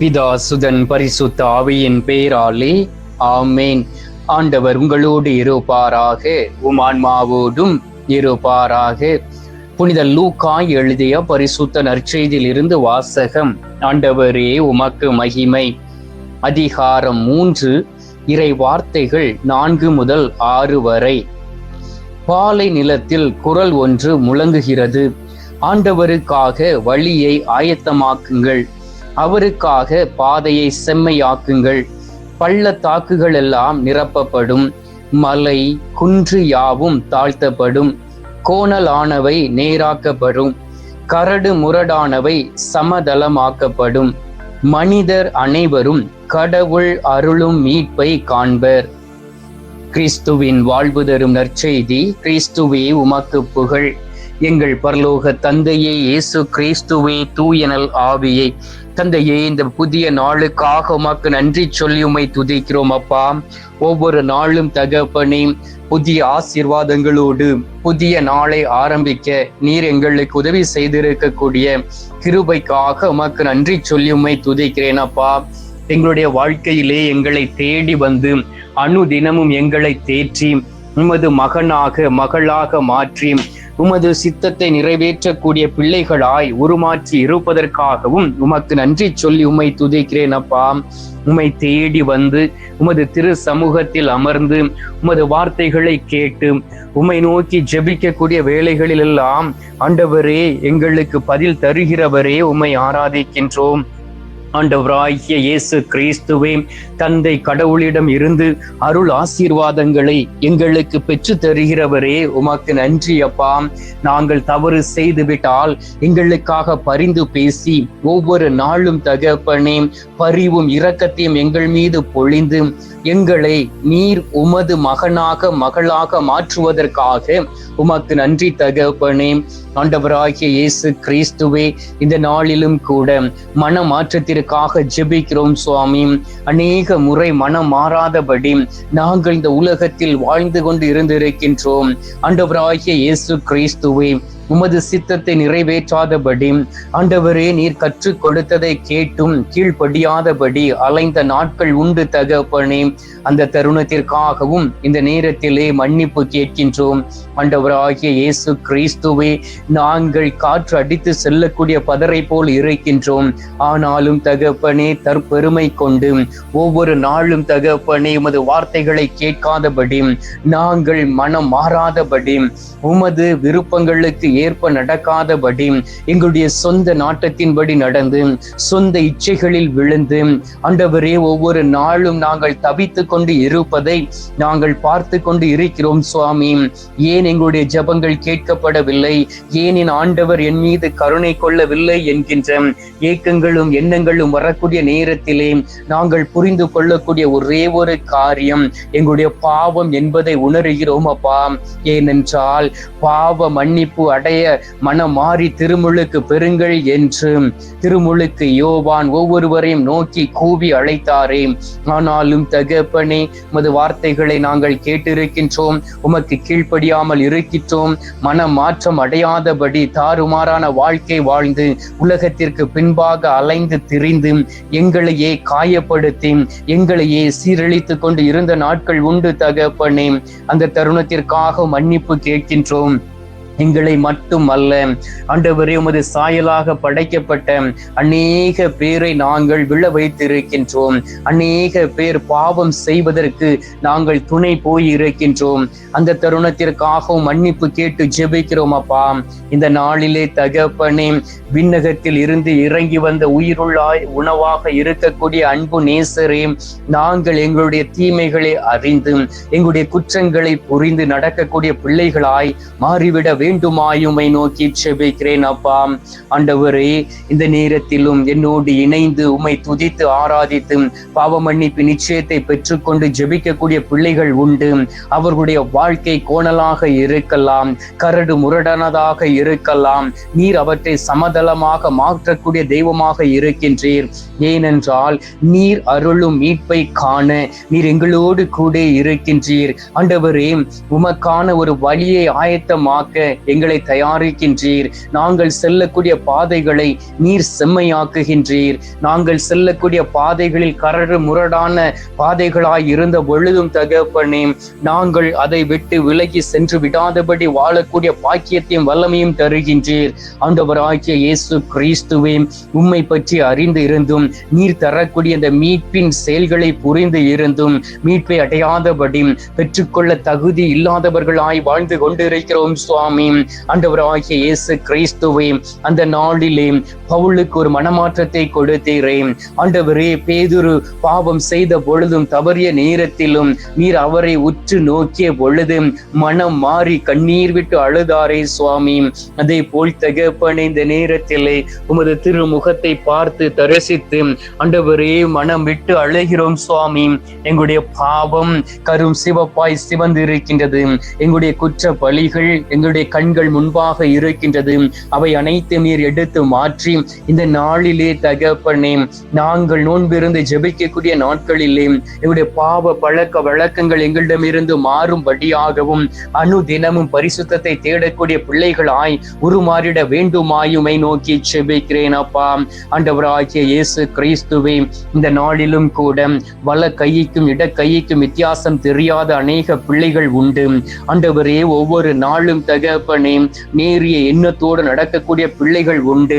பிதா சுதன் பரிசுத்த ஆவியின் பேராலே ஆமேன். ஆண்டவர் உங்களோடு இருப்பாராக உமான்மாவோடும் இருப்பாராக. புனித லூக்காய் எழுதிய பரிசுத்த நற்செய்தியில் இருந்து வாசகம் ஆண்டவரே உமக்கு மகிமை. அதிகாரம் மூன்று இறை வார்த்தைகள் நான்கு முதல் ஆறு வரை. பாலை நிலத்தில் குரல் ஒன்று முழங்குகிறது. ஆண்டவருக்காக வழியை ஆயத்தமாக்குங்கள். அவருக்காக பாதையை செம்மையாக்குங்கள். பள்ளத்தாக்குகள் எல்லாம் நிரப்பப்படும். மலை குன்று யாவும் தாழ்த்தப்படும். கோணலானவை நேராக்கப்படும். கரடு முரடானவை சமதளமாக்கப்படும். மனிதர் அனைவரும் கடவுள் அருளும் மீட்பை காண்பர். கிறிஸ்துவின் வாழ்வு தரும் நற்செய்தி கிறிஸ்துவே உமக்கு புகழ். எங்கள் பரலோக தந்தையே இயேசு கிறிஸ்துவே தூயனல் ஆவியை. தந்தையே இந்த புதிய நாளுக்காக உமக்கு நன்றி சொல்லி உமை துதிக்கிறோம் அப்பா. ஒவ்வொரு நாளும் தகப்பனே புதிய ஆசீர்வாதங்களோடு புதிய நாளை ஆரம்பிக்க நீர் எங்களுக்கு உதவி செய்திருக்கக்கூடிய கிருபைக்காக உமக்கு நன்றி சொல்லி உமை துதிக்கிறேன் அப்பா. எங்களுடைய வாழ்க்கையிலே எங்களை தேடி வந்து அணு தினமும் எங்களை தேற்றி உமது மகனாக மகளாக மாற்றி உமது சித்தத்தை நிறைவேற்றக்கூடிய பிள்ளைகளாய் உருமாற்றி இருப்பதற்காகவும் உமக்கு நன்றி சொல்லி உம்மை துதிக்கிறேன் அப்பா. உம்மை தேடி வந்து உமது திரு சமூகத்தில் அமர்ந்து உமது வார்த்தைகளை கேட்டு உம்மை நோக்கி ஜெபிக்கக்கூடிய வேலைகளில் எல்லாம் ஆண்டவரே எங்களுக்கு பதில் தருகிறவரே உம்மை ஆராதிக்கின்றோம். ஆண்டவராகிய இயேசு கிறிஸ்துவே தந்தை கடவுளிடம் இருந்து அருள் ஆசீர்வாதங்களை எங்களுக்கு பெற்று தருகிறவரே உமக்கு நன்றி அப்பா. நாங்கள் தவறு செய்துவிட்டால் எங்களுக்காக பரிந்து பேசி ஒவ்வொரு நாளும் தகப்பனே பரிவும் இரக்கத்தையும் எங்கள் மீது பொழிந்து எங்களை நீர் உமது மகனாக மகளாக மாற்றுவதற்காக உமக்கு நன்றி தகப்பனே. ஆண்டவராகிய இயேசு கிறிஸ்துவே இந்த நாளிலும் கூட மன பேருக்காக ஜெபிக்கிறோம் சுவாமி. அநேக முறை மனம் மாறாதபடி நாங்கள் இந்த உலகத்தில் வாழ்ந்து கொண்டு இருந்திருக்கின்றோம். ஆண்டவராகிய இயேசு கிறிஸ்துவை உமது சித்தத்தை நிறைவேற்றாதபடி ஆண்டவரே நீர் கற்றுக் கொடுத்ததை கேட்டும் கீழ்ப்படியாதபடி அலைந்த நாட்கள் உண்டு தகப்பனே. அந்த தருணத்திற்காகவும் இந்த நேரத்திலே மன்னிப்பு கேட்கின்றோம். ஆண்டவராகிய இயேசு கிறிஸ்துவே நாங்கள் காற்று அடித்து செல்லக்கூடிய பதரை போல் இருக்கின்றோம். ஆனாலும் தகப்பனே தற்பெருமை கொண்டு ஒவ்வொரு நாளும் தகப்பனே உமது வார்த்தைகளை கேட்காதபடி நாங்கள் மனம் மாறாதபடி உமது விருப்பங்களுக்கு ஏற்ப நடக்காதபடி எங்களுடைய சொந்த நாட்டத்தின்படி நடந்து சொந்த இச்சைகளில் விழுந்து ஆண்டவரே ஒவ்வொரு நாளும் நாங்கள் தவித்து கொண்டு இருப்பதை நாங்கள் பார்த்து கொண்டு இருக்கிறோம் சுவாமி. ஏன் எங்களுடைய ஜபங்கள் கேட்கப்படவில்லை? ஏனின் ஆண்டவர் என் மீது கருணை கொள்ளவில்லை என்கின்ற ஏக்கங்களும் எண்ணங்களும் வரக்கூடிய நேரத்திலே நாங்கள் புரிந்து கொள்ளக்கூடிய ஒரே ஒரு காரியம் எங்களுடைய பாவம் என்பதை உணர்கிறோம் அப்பா. ஏனென்றால் பாவ மன்னிப்பு அடை அடைய மனம் மாறி திருமுழுக்கு பெறுங்கள் என்று திருமுழுக்கு யோவான் ஒவ்வொருவரையும் நோக்கி கூவி அழைத்தாரே. ஆனாலும் தகப்பனே உமது வார்த்தைகளை நாங்கள் கேட்டிருக்கின்றோம் உமக்கு கீழ்ப்படியாமல் இருக்கின்றோம். மன மாற்றம் அடையாதபடி தாறுமாறான வாழ்க்கை வாழ்ந்து உலகத்திற்கு பின்பாக அலைந்து திரிந்து எங்களையே காயப்படுத்தி எங்களையே சீரழித்து கொண்டு இருந்த நாட்கள் உண்டு தகப்பனே. அந்த தருணத்திற்காக மன்னிப்பு கேட்கின்றோம். எங்களை மட்டும் அல்ல ஆண்டவரே உமது சாயலாக படைக்கப்பட்ட அநேக பேரை நாங்கள் விழ வைத்திருக்கின்றோம். அநேக பேர் பாவம் செய்வதற்கு நாங்கள் துணை போய் இருக்கின்றோம் அந்த தருணத்திற்காகவும் மன்னிப்பு கேட்டு ஜெபிக்கிறோம் அப்பா. இந்த நாளிலே தகப்பனே விண்ணகத்தில் இருந்து இறங்கி வந்த உயிருள்ளாய் உணவாக இருக்கக்கூடிய அன்பு நேசரே நாங்கள் எங்களுடைய தீமைகளை அறிந்து எங்களுடைய குற்றங்களை புரிந்து நடக்கக்கூடிய பிள்ளைகளாய் மாறிவிட வேண்டுமாயுமை நோக்கி செபிக்கிறேன் அப்பா. ஆண்டவரே இந்த நேரத்திலும் என்னோடு இணைந்து உமை துதித்து ஆராதித்து பாவ மன்னிப்பு நிச்சயத்தை பெற்றுக்கொண்டு ஜெபிக்கக்கூடிய பிள்ளைகள் உண்டு. அவர்களுடைய வாழ்க்கை கோணலாக இருக்கலாம் கரடு முரடானதாக இருக்கலாம். நீர் அவற்றை சமதளமாக மாற்றக்கூடிய தெய்வமாக இருக்கின்றீர். ஏனென்றால் நீர் அருளும் மீட்பை காண நீர் எங்களோடு கூட இருக்கின்றீர். ஆண்டவரே உமக்கான ஒரு வழியை ஆயத்தமாக்க எங்களை தயாரிக்கின்றீர். நாங்கள் செல்லக்கூடிய பாதைகளை நீர் செம்மையாக்குகின்றீர். நாங்கள் செல்லக்கூடிய பாதைகளில் கரடு முரடான பாதைகளாய் இருந்த பொழுதும் தகப்பனே நாங்கள் அதை விட்டு விலகி சென்று விடாதபடி வாழக்கூடிய பாக்கியத்தையும் வல்லமையும் தருகின்றீர். ஆண்டவராகிய இயேசு கிறிஸ்துவே உம்மை பற்றி அறிந்து இருந்தும் நீர் தரக்கூடிய இந்த மீட்பின் செயல்களை புரிந்து இருந்தும் மீட்பை அடையாதபடி பெற்றுக்கொள்ள தகுதி இல்லாதவர்களாய் வாழ்ந்து கொண்டிருக்கிறோம் சுவாமி. ஆண்டவராகிய இயேசு கிறிஸ்துவே அந்த நாளிலே பவுலுக்கு ஒரு மனமாற்றத்தை கொடுத்தீரே. ஆண்டவரே பேதுரு பாவம் செய்த பொழுதும் தவறிய நேரத்திலும் நீர் அவரை உற்று நோக்கிய பொழுது மனம் மாறி கண்ணீர் விட்டு அழுதாரே சுவாமி. அதே போல் தகப்பனே இந்த நேரத்திலே உமது திருமுகத்தை பார்த்து தரிசித்து ஆண்டவரே மனம் விட்டு அழுகிறோம் சுவாமி. எங்களுடைய பாவம் கரும் சிவப்பாய் சிவந்து இருக்கின்றது எங்களுடைய குற்ற பலிகள் எங்களுடைய கண்கள் முன்பாக இருக்கின்றது. அவை அனைத்தும் நீர் எடுத்து மாற்றி இந்த நாளிலே தகப்பனே நாங்கள் நோன்பிருந்து ஜெபிக்கக்கூடிய நாட்களிலே எங்களுடைய பாவ பழக்க வழக்கங்கள் எங்களிடமிருந்து மாறும்படியாகவும் அணு தினமும் பரிசுத்தத்தை தேடக்கூடிய பிள்ளைகளாய் உருமாறிட வேண்டுமாயுமை நோக்கி செபிக்கிறேன் அப்பா. ஆண்டவராகிய இயேசு கிறிஸ்துவே இந்த நாளிலும் கூட வல கைக்கும் இட கைக்கும் வித்தியாசம் தெரியாத அநேக பிள்ளைகள் உண்டு. ஆண்டவரே ஒவ்வொரு நாளும் தகப்பனே நேரிய எண்ணத்தோடு நடக்கக்கூடிய பிள்ளைகள் உண்டு.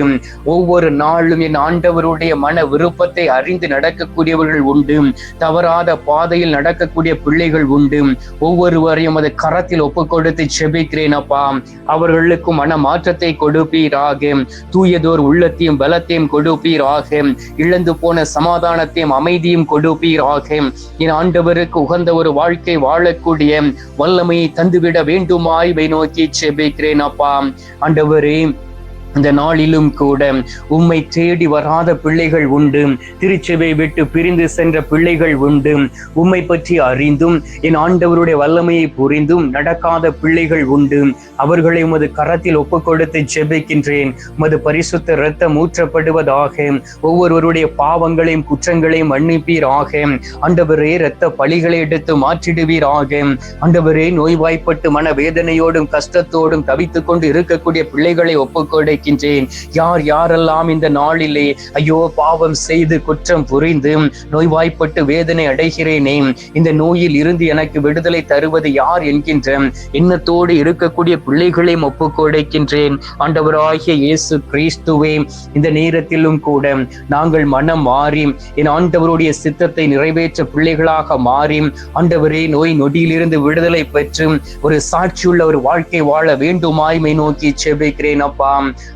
ஒவ்வொரு நாளும் என் ஆண்டவருடைய மன விருப்பத்தை அறிந்து நடக்கக்கூடியவர்கள் உண்டு. தவறாத பாதையில் நடக்கக்கூடிய பிள்ளைகள் உண்டு. ஒவ்வொருவரையும் அது கரத்தில் ஒப்பு கொடுத்து செபிக்கிறேன் அப்பா. அவர்களுக்கும் மன மாற்றத்தை கொடுப்பீராக. தூயதோர் உள்ளத்தையும் பலத்தையும் கொடுப்பீராக. இழந்து போன சமாதானத்தையும் அமைதியும் கொடுப்பீராக. என் ஆண்டவருக்கு உகந்த ஒரு வாழ்க்கை வாழக்கூடிய வல்லமையை தந்துவிட வேண்டுமாய் நோக்கி ஜெபிக்கிறேன் அப்பா ஆண்டவரே இந்த நாளிலும் கூட உம்மை தேடி வராத பிள்ளைகள் உண்டு. திருச்சபை விட்டு பிரிந்து சென்ற பிள்ளைகள் உண்டு. உம்மை பற்றி அறிந்தும் என் ஆண்டவருடைய வல்லமையை புரிந்தும் நடக்காத பிள்ளைகள் உண்டு. அவர்களை உமது கரத்தில் ஒப்பு கொடுத்து செபிக்கின்றேன் உமது பரிசுத்த இரத்தம் ஊற்றப்படுவதாக ஒவ்வொருவருடைய பாவங்களையும் குற்றங்களையும் மன்னிப்பீராக. ஆண்டவரே இரத்த பழிகளை எடுத்து மாற்றிடுவீராக. ஆண்டவரே நோய்வாய்ப்பட்டு மன வேதனையோடும் கஷ்டத்தோடும் தவித்துக் கொண்டு இருக்கக்கூடிய பிள்ளைகளை ஒப்பு கொடுக்கின்றேன் யார் யாரெல்லாம் இந்த நாளிலே ஐயோ பாவம் செய்து குற்றம் புரிந்து நோய்வாய்ப்பட்டு வேதனை அடைகிறேனே இந்த நோயில் இருந்து எனக்கு விடுதலை தருவது யார் என்கின்ற எண்ணத்தோடு இருக்கக்கூடிய பிள்ளைகளை ஒப்பு கொடுக்கின்றேன். ஆண்டவராகிய இயேசு கிறிஸ்துவே இந்த நேரத்திலும் கூட நாங்கள் மனம் மாறி என் ஆண்டவருடைய சித்தத்தை நிறைவேற்ற பிள்ளைகளாக மாறி ஆண்டவரே நோய் நொடியிலிருந்து விடுதலை பெற்று ஒரு சாட்சியுள்ள ஒரு வாழ்க்கை வாழ வேண்டுமாய்மை நோக்கி செபிக்கிறேன் அப்பா.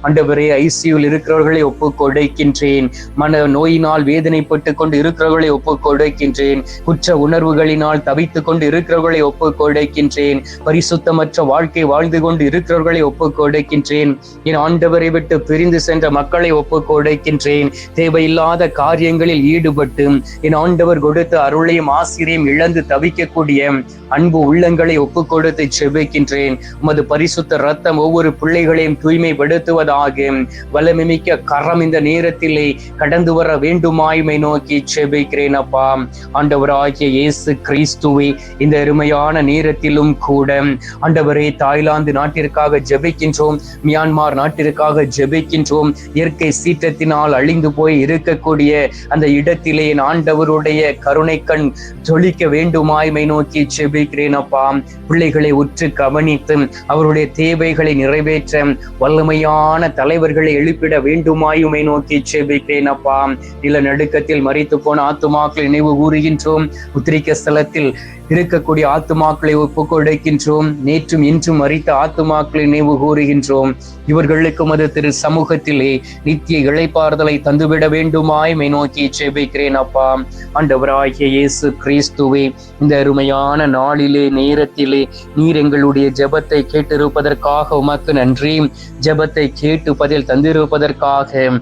ஆண்டவரே ஐசியூவில் இருக்கிறவர்களை ஒப்பு கொடுக்கின்றேன். மன நோயினால் வேதனைப்பட்டு கொண்டு இருக்கிறவர்களை ஒப்பு கொடுக்கின்றேன். குற்ற உணர்வுகளினால் தவித்துக் கொண்டு இருக்கிறவர்களை ஒப்பு கொடுக்கின்றேன். பரிசுத்தமற்ற வாழ்க்கை வாழ்ந்து கொண்டு இருக்கிறவர்களை ஒப்பு கொடுக்கின்றேன். என் ஆண்டவரை விட்டு பிரிந்து சென்ற மக்களை ஒப்பு கொடுக்கின்றேன். தேவையில்லாத காரியங்களில் ஈடுபட்டு என் ஆண்டவர் கொடுத்த அருளையும் ஆசிரியம் இழந்து தவிக்கக்கூடிய அன்பு உள்ளங்களை ஒப்பு கொடுத்து செபிக்கின்றேன். உமது பரிசுத்த ரத்தம் ஒவ்வொரு பிள்ளைகளையும் தூய்மைப்படுத்துவதாக வல்லமிமிக்க கரம் இந்த நேரத்திலே கடந்து வர வேண்டுமாய்மை நோக்கி செபிக்கிறேன் அப்பா. ஆண்டவராகிய இயேசு கிறிஸ்துவை இந்த அருமையான நேரத்திலும் கூட ஆண்டவரே தாய்லாந்து நாட்டிற்காக ஜெபிக்கின்றோம். மியான்மார் நாட்டிற்காக ஜெபிக்கின்றோம். இயற்கை சீற்றத்தினால் அழிந்து போய் இருக்கக்கூடிய அந்த இடத்திலே ஆண்டவருடைய கருணை கண் ஜொலிக்க வேண்டுமாய்மை நோக்கி ஜெபிக்கிறேன் அப்பா. பிள்ளைகளை உற்று கவனித்து அவருடைய தேவைகளை நிறைவேற்ற வல்லமையான தலைவர்களை எழுப்பிட வேண்டுமாயுமை நோக்கி செபிக்கிறேன் அப்பா. இல்ல நடுக்கத்தில் மறித்து போன ஆத்துமாக்களை நினைவு கூறுகின்றோம். உத்திரிக்க ஸ்தலத்தில் இருக்கக்கூடிய ஆத்துமாக்களை ஒப்புக்கொடுக்கின்றோம். நேற்றும் இன்றும் மறித்த ஆத்துமாக்களை நினைவு கூறுகின்றோம். இவர்களுக்கும் அது திரு சமூகத்திலே நித்திய இழைப்பாறுதலை தந்துவிட வேண்டுமாய் மை நோக்கி செபிக்கிறேன் அப்பா. ஆண்டவராகிய இயேசு கிறிஸ்துவே இந்த அருமையான நாளிலே நேரத்திலே நீர் எங்களுடைய ஜெபத்தை கேட்டிருப்பதற்காக உமக்கு நன்றி. ஜெபத்தை கேட்டு பதில் தந்திருப்பதற்காக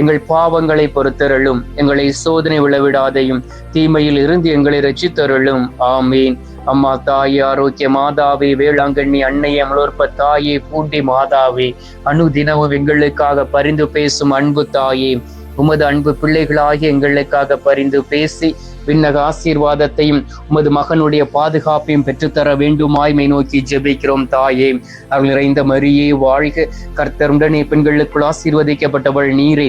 எங்கள் பாவங்களை பொறுத்தருளும். எங்களை சோதனை விழவிடாதையும் தீமையில் இருந்து எங்களை ரச்சித்தருளும் ஆமீன். அம்மா தாயே ஆரோக்கிய மாதாவே வேளாங்கண்ணி அன்னை அமலோற்ப தாயே பூண்டி மாதாவே அணுதினமும் எங்களுக்காக பரிந்து பேசும் அன்பு தாயே. உமது அன்பு பிள்ளைகளாகி எங்களுக்காக பரிந்து பேசி விண்ணக ஆசீர்வாதத்தையும் உமது மகனுடைய பாதுகாப்பையும் பெற்றுத்தர வேண்டுமாய்மை நோக்கி ஜெபிக்கிறோம் தாயே. அவள் நிறைந்த மரியே வாழ்க. கர்த்தருடனே பெண்களுக்குள் ஆசீர்வதிக்கப்பட்டவள் நீரே.